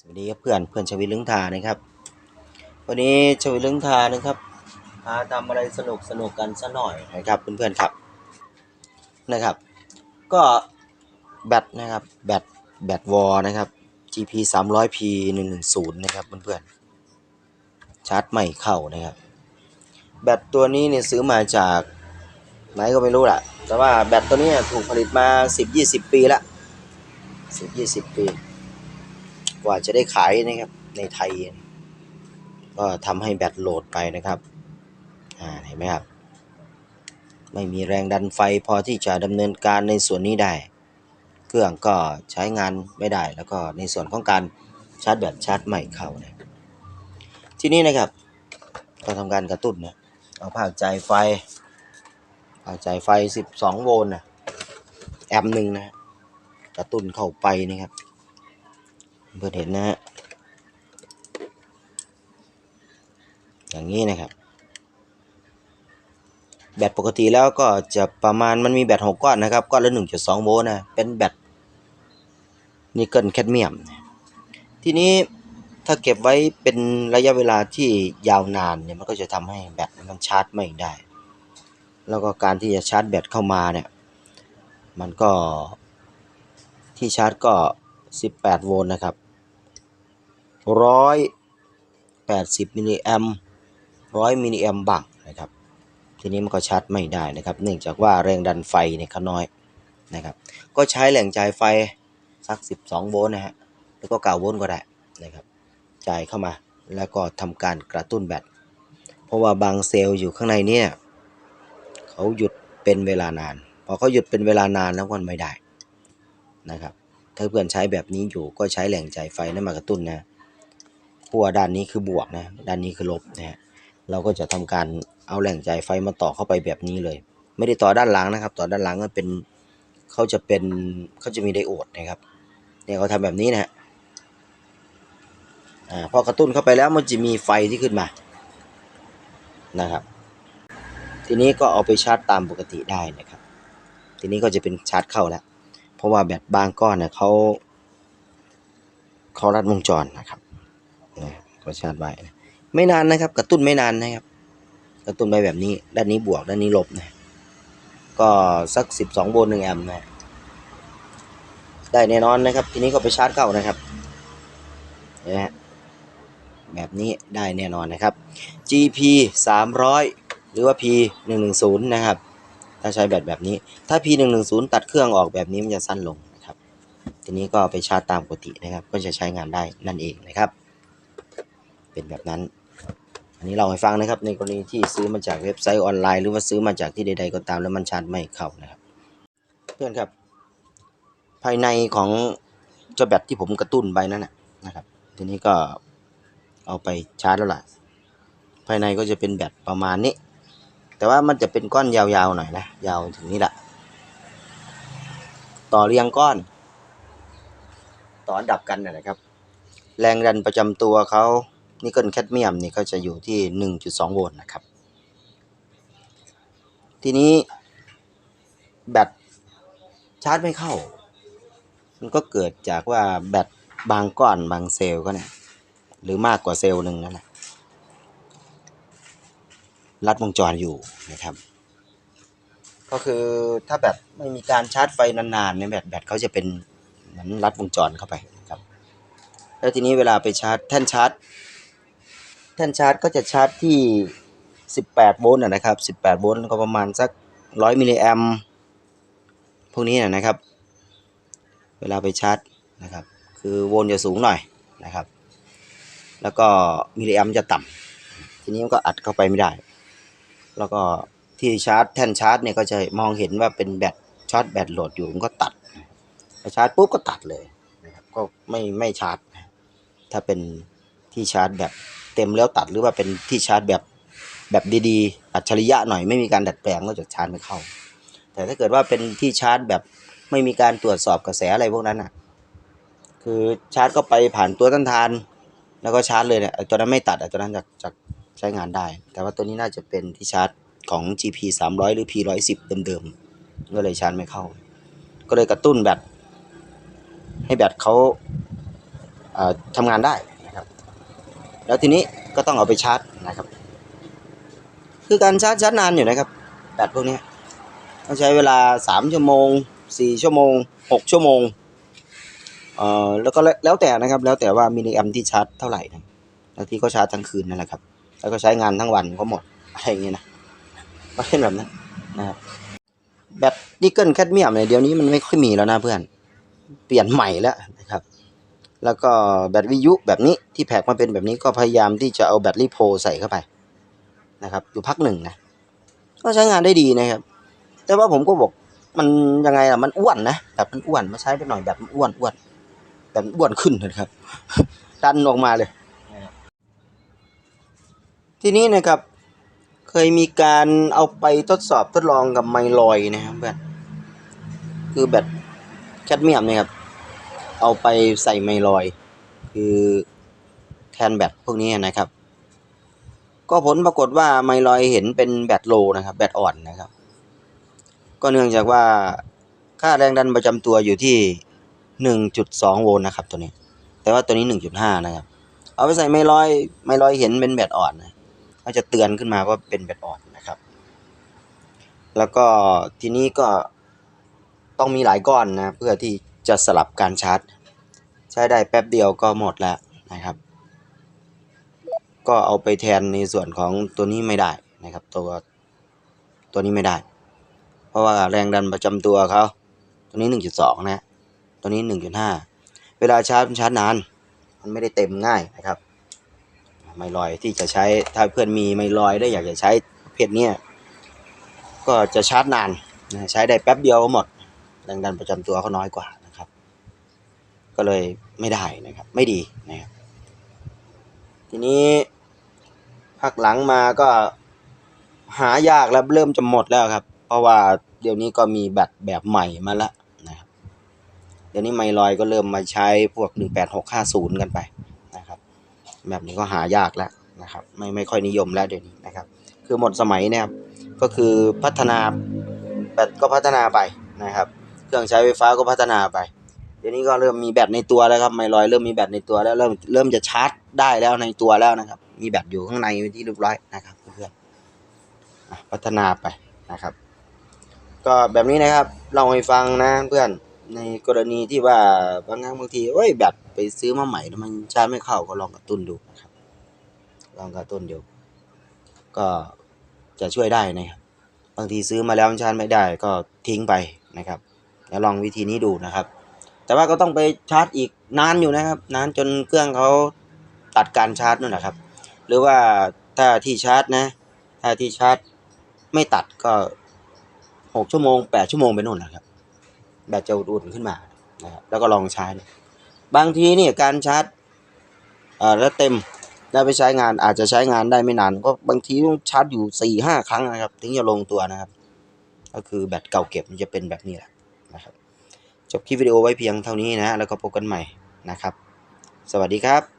สวัสดีครับเพื่อนเพื่อนชวิตลึงทานะครับ วันนี้ชวิตลึงทานะครับพาทำอะไรสนุกสนุกกันสัหน่อยนะครับเพื่อนๆครับนะครับ ก็แบตนะครับแบตแบตวอลนะครับ GP 300 P 110นะครับเพื่อนๆชาร์จไม่เข้านะครับ แบตตัวนี้เนี่ยซื้อมาจากไหนก็ไม่รู้แหละแต่ว่าแบตตัวนี้ถูกผลิตมา 10-20 ปีละ10-20 ปี กว่าจะได้ขายนะครับ ในไทย ก็ทำให้แบตโหลดไปนะครับอ่าเห็นไหมครับ ไม่มีแรงดันไฟพอที่จะดำเนินการในส่วนนี้ได้ เครื่องก็ใช้งานไม่ได้ แล้วก็ในส่วนของการชาร์จแบตชาร์จใหม่เข้านะทีนี้นะครับก็ทำการกระตุ้นนะเอาภาจ่ายไฟภาจ่ายไฟ 12 โวลต์นะแอมหนึ่งนะกระตุ้นเข้าไปนะครับ เพื่อเห็นนะฮะอย่างนี้นะครับ แบตปกติแล้วก็จะประมาณมันมีแบตหกก้อนนะครับ ก้อนละ1.2โวลต์นะ เป็นแบตนิกเกิลแคดเมียม ทีนี้ถ้าเก็บไว้เป็นระยะเวลาที่ยาวนานเนี่ยมันก็จะทำให้แบตมันชาร์จไม่ได้ แล้วก็การที่จะชาร์จแบตเข้ามาเนี่ย มันก็ที่ชาร์จก็ 18 โวลต์นะครับ ร้อยแปดสิบมิลลิแอมร้อยมิลลิแอมบังนะครับ ทีนี้มันก็ชาร์จไม่ได้นะครับ เนื่องจากว่าแรงดันไฟเนี่ยเขาน้อยนะครับ ก็ใช้แหล่งจ่ายไฟสัก 12 โวลต์นะฮะ แล้วก็9โวลต์ก็ได้นะครับ จ่ายเข้ามา แล้วก็ทำการกระตุ้นแบต เพราะว่าบางเซลล์อยู่ข้างในเนี่ยเขาหยุดเป็นเวลานาน พอเขาหยุดเป็นเวลานานแล้วมันไม่ได้นะครับ ถ้าเพื่อนใช้แบบนี้อยู่ก็ใช้แหล่งจ่ายไฟนั้นมากระตุ้นนะ ขั้วด้านนี้คือบวกนะ ด้านนี้คือลบนะฮะ เราก็จะทำการเอาแหล่งจ่ายไฟมาต่อเข้าไปแบบนี้เลย ไม่ได้ต่อด้านหลังนะครับ ต่อด้านหลังก็เป็นเขาจะเป็นเขาจะมีไดโอดนะครับ เนี่ยเขาทำแบบนี้นะฮะอ่าพอกระตุ้นเข้าไปแล้วมันจะมีไฟที่ขึ้นมานะครับ ทีนี้ก็เอาไปชาร์จตามปกติได้นะครับ ทีนี้ก็จะเป็นชาร์จเข้าแล้ว เพราะว่าแบตบางก้อนเนี่ยเขาเขารัดวงจรนะครับ นะก็ชาร์จไว้นะไม่นานนะครับ กระตุ้นไม่นานนะครับ กระตุ้นไปแบบนี้ ด้านนี้บวกด้านนี้ลบนะ ก็สักสิบสองโวลต์หนึ่งแอมป์นะได้แน่นอนนะครับ ทีนี้ก็ไปชาร์จเข้านะครับนไหมฮะแบบนี้ได้แน่นอนนะครับ GP 300 หรือว่า P 110นะครับ ถ้าใช้แบตแบบนี้ ถ้า P 110ตัดเครื่องออกแบบนี้มันจะสั้นลงนะครับ ทีนี้ก็ไปชาร์จตามปกตินะครับ ก็จะใช้งานได้นั่นเองนะครับ เป็นแบบนั้น อันนี้เราให้ฟังนะครับ ในกรณีที่ซื้อมาจากเว็บไซต์ออนไลน์ หรือว่าซื้อมาจากที่ใด ๆ ก็ตามแล้วมันชาร์จไม่เข้านะครับ เพื่อนครับ ภายในของเจ้าแบตที่ผมกระตุ้นไปนั่นนะครับ ทีนี้ก็เอาไปชาร์จแล้วล่ะ ภายในก็จะเป็นแบตประมาณนี้ แต่ว่ามันจะเป็นก้อนยาวๆหน่อยนะ ยาวถึงนี้แหละ ต่อเรียงก้อน ต่อดับกันนะนะครับ แรงดันประจำตัวเขา นิกเกิลแคดเมียมนี่ก็จะอยู่ที่ 1.2 โวลต์นะครับ ทีนี้แบตชาร์จไม่เข้า มันก็เกิดจากว่าแบตบางก้อนบางเซลล์ก็เนี่ยหรือมากกว่าเซลล์หนึ่งนั่นแหละรัดวงจรอยู่นะครับ ก็คือถ้าแบตไม่มีการชาร์จไฟนานๆเนี่ยแบตแบตเขาจะเป็นเหมือนรัดวงจรเข้าไปครับ แล้วทีนี้เวลาไปชาร์จแท่นชาร์จ แท่นชาร์จก็จะชาร์จที่ 18 โวลต์นะครับ 18 โวลต์ก็ประมาณสัก 100 มิลลิแอมพวกนี้นะครับ เวลาไปชาร์จนะครับ คือโวลต์จะสูงหน่อยนะครับ แล้วก็มิลลิแอมจะต่ำทีนี้มันก็อัดเข้าไปไม่ได้ แล้วก็ที่ชาร์จแท่นชาร์จเนี่ยก็จะมองเห็นว่าเป็นแบตชาร์จแบตโหลดอยู่มันก็ตัดชาร์จปุ๊บก็ตัดเลยนะครับก็ไม่ไม่ชาร์จ ถ้าเป็นที่ชาร์จแบบ เต็มแล้วตัดหรือว่าเป็นที่ชาร์จแบบแบบดีๆ อัจฉริยะหน่อยไม่มีการดัดแปลงก็จะชาร์จไม่เข้า แต่ถ้าเกิดว่าเป็นที่ชาร์จแบบไม่มีการตรวจสอบกระแสอะไรพวกนั้นอะ คือชาร์จก็ไปผ่านตัวต้านทาน แล้วก็ชาร์จเลยเนี่ยตัวนั้นไม่ตัดตัวนั้นจะจะใช้งานได้ แต่ว่าตัวนี้น่าจะเป็นที่ชาร์จของ GP 300 หรือ P 110เดิมๆก็เลยชาร์จไม่เข้า ก็เลยกระตุ้นแบตให้แบตเขาทำงานได้ แล้วทีนี้ก็ต้องเอาไปชาร์จนะครับ คือการชาร์จชาร์จนานอยู่นะครับแบตพวกนี้ต้องใช้เวลาสามชั่วโมงสี่ชั่วโมงหกชั่วโมงเอ่อแล้วก็แล้วแต่นะครับ แล้วแต่ว่ามิลลิแอมที่ชาร์จเท่าไหร่นะบางทีก็ชาร์จทั้งคืนนั่นแหละครับ แล้วก็ใช้งานทั้งวันก็หมดอะไรอย่างเงี้ยนะก็เป็นแบบนั้นนะครับแบตนิกเกิลแคดเมียมเนี่ยเดี๋ยวนี้มันไม่ค่อยมีแล้วนะเพื่อน เปลี่ยนใหม่แล้ว แล้วก็แบตวิยุแบบนี้ที่แพ็กมาเป็นแบบนี้ก็พยายามที่จะเอาแบตลิโพใส่เข้าไปนะครับ อยู่พักหนึ่งนะก็ใช้งานได้ดีนะครับ แต่ว่าผมก็บอกมันยังไงล่ะมันอ้วนนะแบบมันอ้วนมาใช้ไปหน่อยแบบมันอ้วนอ้วนแบบอ้วนขึ้นนะครับ ดันออกมาเลย ทีนี้นะครับเคยมีการเอาไปทดสอบทดลองกับไมลอยนะครับเพื่อนคือแบตแคดเมียมนี่ยครับ เอาไปใส่ไมลอย คือแทนแบตพวกนี้นะครับ ก็ผลปรากฏว่าไมลอยเห็นเป็นแบตโลนะครับ แบตอ่อนนะครับ ก็เนื่องจากว่าค่าแรงดันประจำตัวอยู่ที่หนึ่งจุดสองโวลต์นะครับตัวนี้ แต่ว่าตัวนี้หนึ่งจุดห้านะครับ เอาไปใส่ไมลอยไมลอยเห็นเป็นแบตอ่อนนะก็จะเตือนขึ้นมาว่าเป็นแบตอ่อนนะครับ แล้วก็ทีนี้ก็ต้องมีหลายก้อนนะเพื่อที่ จะสลับการชาร์จ ใช้ได้แป๊บเดียวก็หมดแล้วนะครับ ก็เอาไปแทนในส่วนของตัวนี้ไม่ได้นะครับ ตัวตัวนี้ไม่ได้ เพราะว่าแรงดันประจำตัวเขาตัวนี้ 1.2 นะ ตัวนี้ 1.5 เวลาชาร์จมันชาร์จนาน มันไม่ได้เต็มง่ายนะครับ ไม่ลอยที่จะใช้ถ้าเพื่อนมีไม่ลอยได้อยากจะใช้ประเภทเนี้ยก็จะชาร์จนานใช้ได้แป๊บเดียวก็หมด แรงดันประจำตัวเขาน้อยกว่านะ ก็เลยไม่ได้นะครับ ไม่ดีนะครับทีนี้พักหลังมาก็หายากแล้วเริ่มจะหมดแล้วครับ เพราะว่าเดี๋ยวนี้ก็มีแบตแบบใหม่มาแล้วนะครับ เดี๋ยวนี้ไมลอยก็เริ่มมาใช้พวก 18650 กันไปนะครับ แบบนี้ก็หายากแล้วนะครับ ไม่ไม่ค่อยนิยมแล้วเดี๋ยวนี้นะครับ คือหมดสมัยนี่ยครับ ก็คือพัฒนาแบตก็พัฒนาไปนะครับ เครื่องใช้ไฟฟ้าก็พัฒนาไป เดี๋ยวนี้ก็เริ่มมีแบตในตัวแล้วครับไมลอยเริ่มมีแบตในตัวแล้วเริ่มเริ่มจะชาร์จได้แล้วในตัวแล้วนะครับ มีแบตอยู่ข้างในที่เรียบร้อยนะครับเพื่อนพัฒนาไปนะครับ ก็แบบนี้นะครับเล่าให้ฟังนะเพื่อนในกรณีที่ว่าบางครั้งบางทีเอ้ยแบตไปซื้อมาใหม่แล้วมันชาร์จไม่เข้าก็ลองกระตุ้นดูนะครับ ลองกระตุ้นเดูก็จะช่วยได้นะครับบางทีซื้อมาแล้วมันชาร์จไม่ได้ก็ทิ้งไปนะครับ แล้วลองวิธีนี้ดูนะครับ แต่ว่าก็ต้องไปชาร์จอีกนานอยู่นะครับ นานจนเครื่องเขาตัดการชาร์จนั่นแหละครับ หรือว่าถ้าที่ชาร์จนะ ถ้าที่ชาร์จไม่ตัดก็หกชั่วโมงแปดชั่วโมงไปนู่นนะครับ แบตจะอุ่นๆขึ้นมานะครับแล้วก็ลองใช้บางทีเนี่ยการชาร์จเอ่อแล้วเต็มแล้วไปใช้งานอาจจะใช้งานได้ไม่นาน ก็บางทีต้องชาร์จอยู่สี่ห้าครั้งนะครับ ถึงจะลงตัวนะครับ ก็คือแบตเก่าเก็บมันจะเป็นแบบนี้แหละนะครับ จบคลิปวิดีโอไว้เพียงเท่านี้นะ แล้วก็พบกันใหม่นะครับ สวัสดีครับ